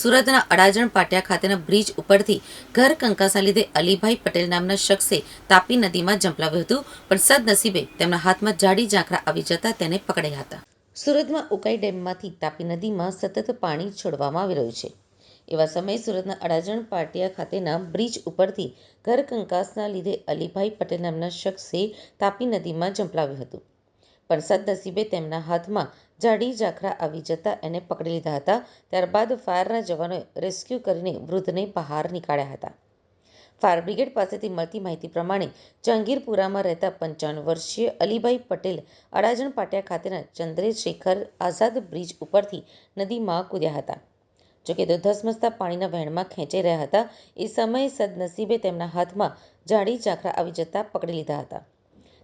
સુરતના અડાજણ પાટિયા ખાતેના બ્રિજ ઉપરથી ઘર કંકાસના લીધે અલીભાઈ પટેલ નામના શખ્સે તાપી નદીમાં ઝંપલાવ્યું હતું. પણ સદનસીબે તેમના હાથમાં જાડી ઝાંખરા આવી જતા તેને પકડ્યા હતા. સુરતમાં ઉકાઈ ડેમમાંથી તાપી નદીમાં સતત પાણી છોડવામાં આવી રહ્યું છે. એવા સમયે સુરતના અડાજણ પાટિયા ખાતેના બ્રિજ ઉપરથી ઘર કંકાસના લીધે અલીભાઈ પટેલ નામના શખ્સે તાપી નદીમાં ઝંપલાવ્યું હતું. પણ સદનસીબે તેમના હાથમાં જાડી ઝાંખરા આવી જતા એને પકડી લીધા હતા. ત્યારબાદ ફાયરના જવાનોએ રેસ્ક્યુ કરીને વૃદ્ધને બહાર નીકાળ્યા હતા. ફાયર બ્રિગેડ પાસેથી મળતી માહિતી પ્રમાણે જહાંગીરપુરામાં રહેતા પંચાવન વર્ષીય અલીભાઈ પટેલ અડાજણ પાટિયા ખાતેના ચંદ્રશેખર આઝાદ બ્રિજ ઉપરથી નદીમાં કૂદ્યા હતા. જોકે તેઓ ધસમસતા પાણીના વહેણમાં ખેંચાઈ રહ્યા હતા. એ સમયે સદનસીબે તેમના હાથમાં જાડી ઝાંખરા આવી જતા પકડી લીધા હતા.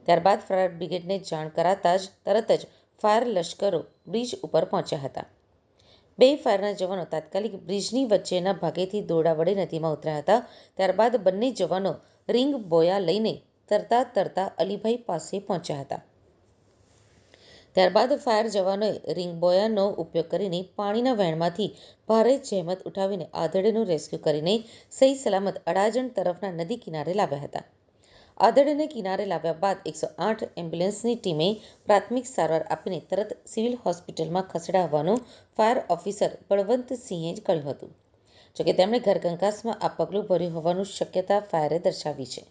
ત્યારબાદ ફાયર બ્રિગેડને જાણ કરાતા જ તરત જ ફાયર લશ્કરો બ્રિજ ઉપર પહોંચ્યા હતા. બે ફાયરના જવાનો તાત્કાલિક બ્રિજની વચ્ચેના ભાગેથી દોરડા વડે નદીમાં ઉતર્યા હતા. ત્યારબાદ બંને જવાનો રિંગ બોયા લઈને તરતા તરતા અલીભાઈ પાસે પહોંચ્યા હતા. ત્યારબાદ ફાયર જવાનોએ રિંગ બોયાનો ઉપયોગ કરીને પાણીના વહેણમાંથી ભારે જહેમત ઉઠાવીને આધેડનું રેસ્ક્યુ કરીને સહી સલામત અડાજણ તરફના નદી કિનારે લાવ્યા હતા. આધેડને કિનારે લાવ્યા બાદ એકસો આઠ એમ્બ્યુલન્સની ટીમે પ્રાથમિક સારવાર આપીને તરત સિવિલ હોસ્પિટલમાં ખસેડાવવાનું ફાયર ઓફિસર બળવંતસિંહે કહ્યું હતું. જોકે તેમણે ઘરકંકાસમાં આ પગલું ભર્યું હોવાનું શક્યતા ફાયરે દર્શાવી છે.